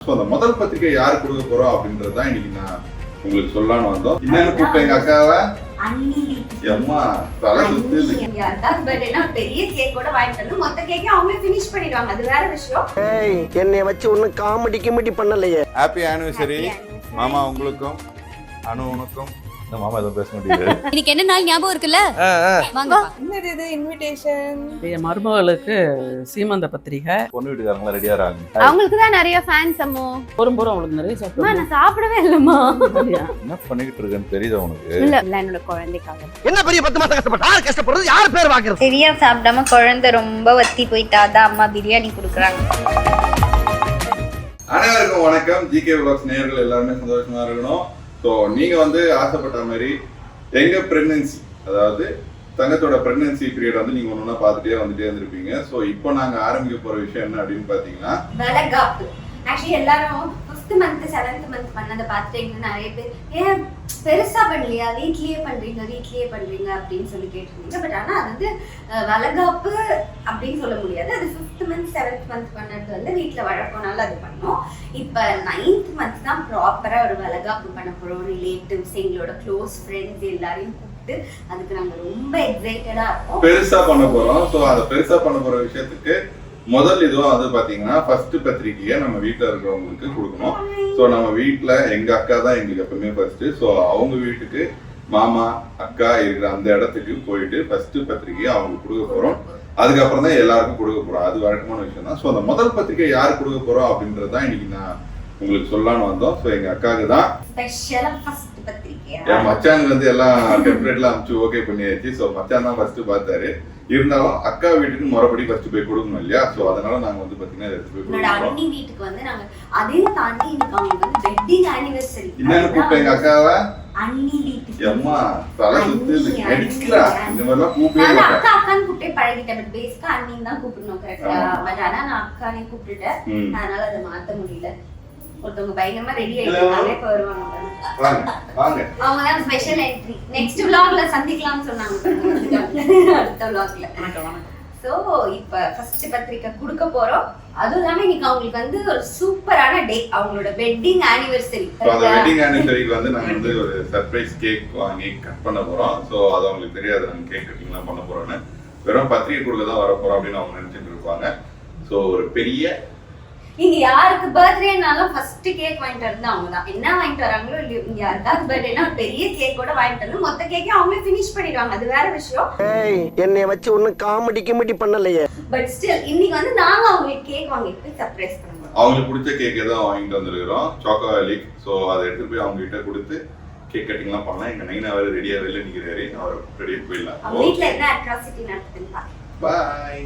So அந்த முதல் பத்திரிக்கை யார் கொடுக்க போறோம் அப்படின்றது தான் இன்னைக்கு நான் உங்களுக்கு சொல்லலாம்னு வந்தோம். என்னன்னு கூப்பிட்டேன் எங்க அக்காவை. அண்ணி. எம்மா தலை சுத்துது யாருக்காவது பர்த்டேனா பெரிய கேக் கூட வாங்கிட்டு வந்து மொத்த கேக்கே அவங்களே ஃபினிஷ் பண்ணிடுவாங்க. அது வேற விஷயம். ஏய் என்னைய வச்சு ஒன்னும் காமெடி கிமெடி பண்ணலையே. ஹாப்பி ஆனிவர்சரி மாமா உங்களுக்கும் அனு உனக்கும். இந்த மாமா எதுவும் பேச முடியாது இன்னைக்கு என்ன நாள் ஞாபகம் இருக்குல்ல? வாங்க. என்னது இது? இன்விடேஷன் என் மருமகளுக்கு சீமந்த பத்திரிகை. பொண்ணு வீட்டுக்காரங்களா ரெடியா இருக்காங்க. அவங்களுக்கு தான் நிறைய ஃபேன்ஸ் அம்மோ. போரும் போரும் அவளுக்கு நிறைய அம்மா, சாப்பிட்டு நான் சாப்பிடவே இல்லம்மா. என்ன பண்ணிக்கிட்டு இருக்கேன்னு தெரியுது உனக்கு? இல்ல இல்ல என்னோட குழந்தைக்காக. என்ன பெரிய பத்து மாசம் கஷ்டப்பட்டு யார் கஷ்டப்படுறது யார் பேர் வாங்குறது சரியா சாப்பிடாம குழந்தை ரொம்ப வத்தி போயிட்டா அதான் அம்மா பிரியாணி கொடுக்குறாங்க. அனைவருக்கும் வணக்கம். ஜிகே விளாக்ஸ் நேயர்கள் எல்லாருமே சந்தோஷமா இருக்கணும். ஸோ நீங்கள் வந்து ஆசைப்பட்ட மாதிரி எங்கள் ப்ரெக்னன்சி அதாவது தங்கத்தோட ப்ரெக்னன்சி பீரியட் வந்து நீங்க ஒன்று பார்த்துட்டே வந்துட்டே இருந்திருப்பீங்க. ஸோ இப்போ நாங்க ஆரம்பிக்க போற விஷயம் என்ன அப்படின்னு பாத்தீங்கன்னா ஆக்சுவலி எல்லாரும் ஃபிஃப்த் மந்த் செவன்த் மந்த் பண்ணதை பார்த்துட்டு நிறைய பேர் ஏன் பெருசா பண்ணலையா? வீட்லயே பண்றீங்க வீட்லயே பண்றீங்க? அப்படின்னு சொல்லி கேட்டிருந்தீங்க. பட் ஆனா அது வந்து வளகாப்பு அப்படின்னு சொல்ல முடியாது. அது ஃபிஃப்த் மந்த் செவன்த் மந்த் பண்ணது வந்து வீட்டில் வழக்கம்னால அது பண்ணோம். இப்போ நைன்த் மந்த் தான் ப்ராப்பரா ஒரு வளகாப்பு பண்ண போறோம். ரிலேட்டிவ்ஸ் எங்களோட க்ளோஸ் ஃப்ரெண்ட்ஸ் எல்லாரையும் கூப்பிட்டு அதுக்கு நாங்க ரொம்ப எக்ஸைட்டடா இருக்கோம். பெருசா பண்ண போறோம். ஸோ அந்த பெருசா பண்ண போற விஷயத்துக்கு முதல் இதுவா வந்து பார்த்தீங்கன்னா ஃபர்ஸ்ட் பத்திரிகையை நம்ம வீட்டில் இருக்கிறவங்களுக்கு கொடுக்கணும். ஸோ நம்ம வீட்டில் எங்கள் அக்கா தான் எங்களுக்கு எப்பவுமே ஃபர்ஸ்ட் ஸோ அவங்க வீட்டுக்கு மாமா அக்கா இருக்கிற அந்த இடத்துக்கு போயிட்டு ஃபர்ஸ்ட் பத்திரிக்கையை அவங்க கொடுக்க போகிறோம் அதுக்கப்புறம் தான் எல்லாருக்கும் கொடுக்க போகிறோம் அது வழக்கமான விஷயம் தான். ஸோ அந்த முதல் பத்திரிக்கை யார் கொடுக்க போகிறோம் அப்படின்றது தான் இன்னைக்கு நான் உங்களுக்கு சொல்லலான்னு வந்தோம். ஸோ எங்கள் அக்காவுக்கு தான். என் மச்சானுக்கு வந்து எல்லாம் டெம்ப்ளேட்லாம் அனுப்பிச்சு ஓகே பண்ணியாச்சு. ஸோ மச்சான் தான் ஃபர்ஸ்ட் பார்த்தாரு. இருந்தாலும் அக்கா வீட்டுக்கு முறைப்படி ஃபர்ஸ்ட் போய் கொடுக்கணும் இல்லையா? ஸோ அதனால நாங்க வந்து பாத்தீங்கன்னா எடுத்து போய் என்னோட கொடுக்குறோம் அண்ணி வீட்டுக்கு வந்து நாங்க அதையும் தாண்டி இன்னைக்கு அவங்களுக்கு வந்து வெட்டிங் ஆனிவர்சரி என்னன்னு கூப்பிட்டேன் எங்க அக்காவை? அண்ணி வீட்டுக்கு. எம்மா தலை நடிக்கிறா அண்ணி. இந்த நான் மாட்டேன். அக்கா அக்கான்னு கூப்பிட்டே பழகிட்டேன். பட் பேசிக்கா அண்ணின்னு தான் கூப்பிடணும் கரெக்டா. பட் ஆனா நான் அக்கானே கூப்பிட்டுட்டேன். அதனால அதை மாத்த முடியல. ஒருத்தவங்க பயங்கரமா ரெடி. ஆயிட்டாங்க இப்ப வருவாங்க. பாருங்க. வாங்க வாங்க. அவங்க தான் ஸ்பெஷல் என்ட்ரி நெக்ஸ்ட் vlogல சந்திக்கலாம்னு சொன்னாங்க. அடுத்த vlogல. சோ இப்ப ஃபர்ஸ்ட் பத்திரிக்கை கொடுக்க போறோம். அதுவும் இல்லாம இன்னைக்கு அவங்களுக்கு வந்து ஒரு சூப்பரான டே அவங்களோட வெட்டிங் ஆனிவர்சரி அந்த வெட்டிங் ஆனிவர்சரிக்கு வந்து நாங்க வந்து ஒரு சர்ப்ரைஸ் கேக் வாங்கி கட் பண்ண போறோம். ஸோ அது அவங்களுக்கு தெரியாது. நாங்க கேக் கட்டிங்லாம் பண்ண போறோம்னு. வெறும் பத்திரிகை கொடுக்க தான் வர போறோம் அப்படின்னு அவங்க நினைச்சிட்டு இருப்பாங்க. ஸோ ஒரு பெரிய இங்க யாருக்கு பர்த்டேனாலும் ஃபர்ஸ்ட் கேக் வாங்கிட்டு வரது அவங்க தான் என்ன வாங்கிட்டு வராங்களோ இல்லையோ இங்க யாருக்காவது பர்த்டேனா பெரிய கேக் கூட வாங்கிட்டு வந்து மொத்த கேக்கே அவங்களே ஃபினிஷ் பண்ணிடுவாங்க. அது வேற விஷயம். ஏய் என்னைய வச்சு ஒன்னும் காமெடி கிமெடி பண்ணலையே. பட் ஸ்டில் இன்னைக்கு வந்து நாங்க அவங்களுக்கு கேக் வாங்கிட்டு போய் சர்ப்ரைஸ் பண்ணுவோம். அவங்களுக்கு பிடிச்ச கேக் தான் வாங்கிட்டு வந்திருக்கிறோம். சாக்கோ லிக் ஸோ அதை எடுத்துட்டு போய் அவங்க கிட்ட கொடுத்து கேக் கட்டிங்லாம் பண்ணலாம். எங்க நைனா வேற ரெடியா வெளில நிக்கிறாரு அவர் ரெடியா போயிடலாம். வீட்ல என்ன அட்ராசிட்டி நடக்குதுன்னு பாய்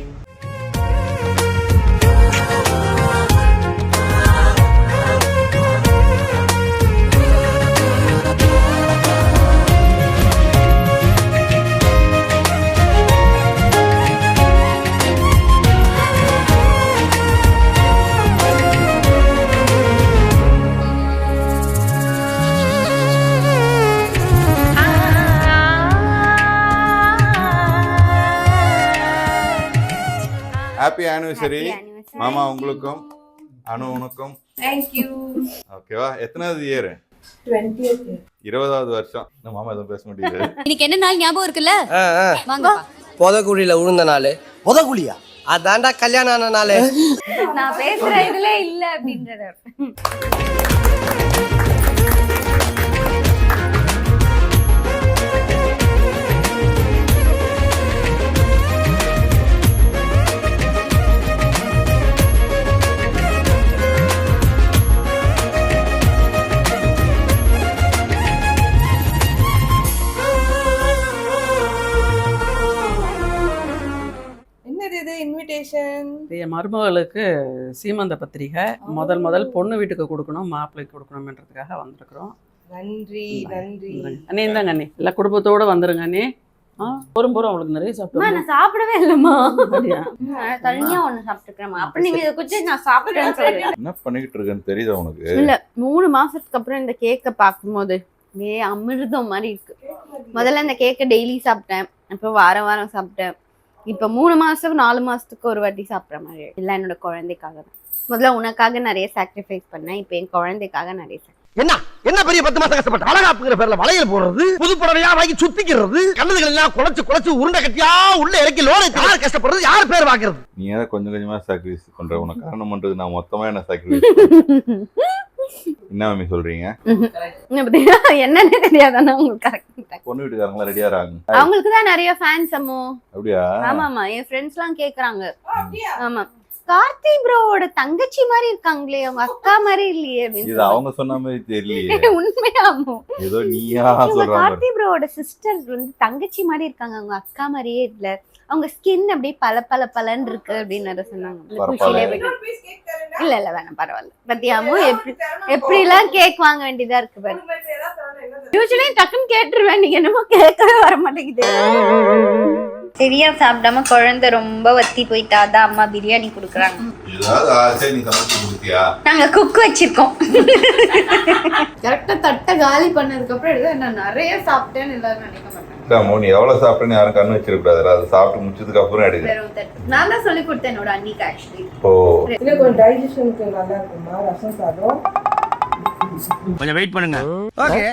ஹாப்பி ஆனிவர்சரி Happy anniversary. மாமா உங்களுக்கும் அனு உனக்கும். ஓகேவா எத்தனாவது இயர் இருபதாவது வருஷம். இந்த மாமா எதுவும் பேச முடியாது இன்னைக்கு என்ன நாள் ஞாபகம் இருக்குல்ல? வாங்க. புதக்குழியில உழுந்த நாள். புதகுலியா அதான்டா கல்யாணம் ஆன நாள். நான் பேசுற இதுல இல்ல அப்படின்றது என் மருமகளுக்கு சீமந்த பத்திரிகை. முதல் முதல் பொண்ணு வீட்டுக்கு கொடுக்கணும் மாப்பிள்ளைக்கு கொடுக்கணும்ன்றதுக்காக வந்திருக்கிறோம். நன்றி நன்றி. அண்ணே இந்தாங்க அண்ணே. எல்லா குடும்பத்தோட வந்துருங்க அண்ணே. ஆ போரும் போரும். அவளுக்கு நிறைய சாப்பிட்டு நான் சாப்பிடவே இல்லம்மா. அப்படியா? நான் தனியா ஒண்ணு சாப்பிட்டுக்கிறேன் அப்ப நீங்க இதை குச்சி நான் சாப்பிட்டேன்னு சொல்லுங்க. என்ன பண்ணிக்கிட்டு இருக்கேன்னு தெரியுதா உனக்கு? இல்ல மூணு மாசத்துக்கு அப்புறம் இந்த கேக்க பார்க்கும்போது ஏ அமிர்தம் மாதிரி இருக்கு. முதல்ல இந்த கேக்கை டெய்லி சாப்பிட்டேன். அப்புறம் வாரம் வாரம் சாப்பிட்டேன். இப்ப மூணு மாசம் நாலு மாசத்துக்கு ஒரு வாட்டி சாப்பிட்ற மாதிரி. இல்ல என்னோட குழந்தைக்காக தான். முதல்ல உனக்காக நிறைய சாக்ரிஃபைஸ் பண்ணேன். இப்ப என் குழந்தைக்காக நிறைய. என்ன? என்ன பெரிய பத்து மாசம் கஷ்டப்பட்ட அழகாப்புங்கிற பேர்ல வளையல் போடுறது புது புடவையா வாங்கி சுத்திக்கிறது கண்ணதுகள் எல்லாம் குழைச்சு குழைச்சு உருண்டை கட்டியா உள்ள இறக்கி லோனை யார் கஷ்டப்படுறது? யார் பேர் வாங்குறது? நீ ஏன் கொஞ்சம் கொஞ்சமா சாக்ரிஃபைஸ் பண்ற. உனக்கு காரணம் பண்றது நான் மொத்தமா என்ன சாக்ரிஃபைஸ் என்ன மம்மி சொல்றீங்க? என்னன்னே தெரியாதானே உங்களுக்கு கரெக்ட் பொண்ணு வீட்டுக்காரங்களா ரெடியா இருக்காங்க. அவங்களுக்கு தான் நிறைய ஃபேன்ஸ் அம்மோ. அப்படியா? ஆமா ஆமா என் ஃப்ரெண்ட்ஸ் எல்லாம் கேக்குறாங்க. ஆமா. கார்த்தி ப்ரோவோட தங்கச்சி மாதிரி இருக்காங்களே அவங்க அக்கா மாதிரி இல்லையே அப்படின்னு இது அவங்க சொன்ன மாதிரி தெரியலையே. சொல்லுவாங்க. உண்மையாமோ? ஏதோ நீயா இவங்க சொல்ற மாதிரி. கார்த்தி ப்ரோவோட சிஸ்டர் வந்து தங்கச்சி மாதிரி இருக்காங்க அவங்க அக்கா மாதிரியே இல்ல. அவங்க ஸ்கின் அப்படியே பல பல பலன்னு இருக்கு அப்படின்னு சொன்னாங்க. இல்ல இல்ல வேணாம் பரவாயில்ல. பத்தியாமோ எப்படி எப்படி எல்லாம் கேக் வாங்க வேண்டியதா இருக்கு பாரு. யூஸ்வலி டக்குன்னு கேட்டுருவேன் நீங்க என்னமோ கேட்கவே வர மாட்டேங்குது. சரியா சாப்பிடாம குழந்தை ரொம்ப வத்தி போயிட்டா அதான் அம்மா பிரியாணி குடுக்குறாங்க. நீ நாங்க குக் வச்சிருக்கோம். கரெக்டா தட்டை காலி பண்ணதுக்கு அப்புறம் நான் நிறைய சாப்பிட்டேன்னு எல்லாரும் நினைக்க மாட்டாங்க. மோனி எவ்வளவு சாப்பிட்டேன்னு யாரும் கண்ணு வச்சிருக்கூடாது அதை சாப்பிட்டு முடிச்சதுக்கு அப்புறம் எடுக்க வெறும் தட்டு. நான் தான் சொல்லி கொடுத்தேன் என்னோட அன்னிக்கு ஆக்சுவலி ஓ. இன்னும் கொஞ்சம் டைஜஷனுக்கு நல்லா இருக்குமா? ரசம் சாதம்? கொஞ்சம் வெயிட் பண்ணுங்க. ஓகே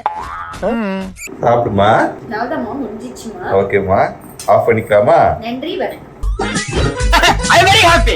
சாப்பிடுமா? ஓகேம்மா. ஆஃப் பண்ணிக்கலாமா? நன்றி வணக்கம். I very happy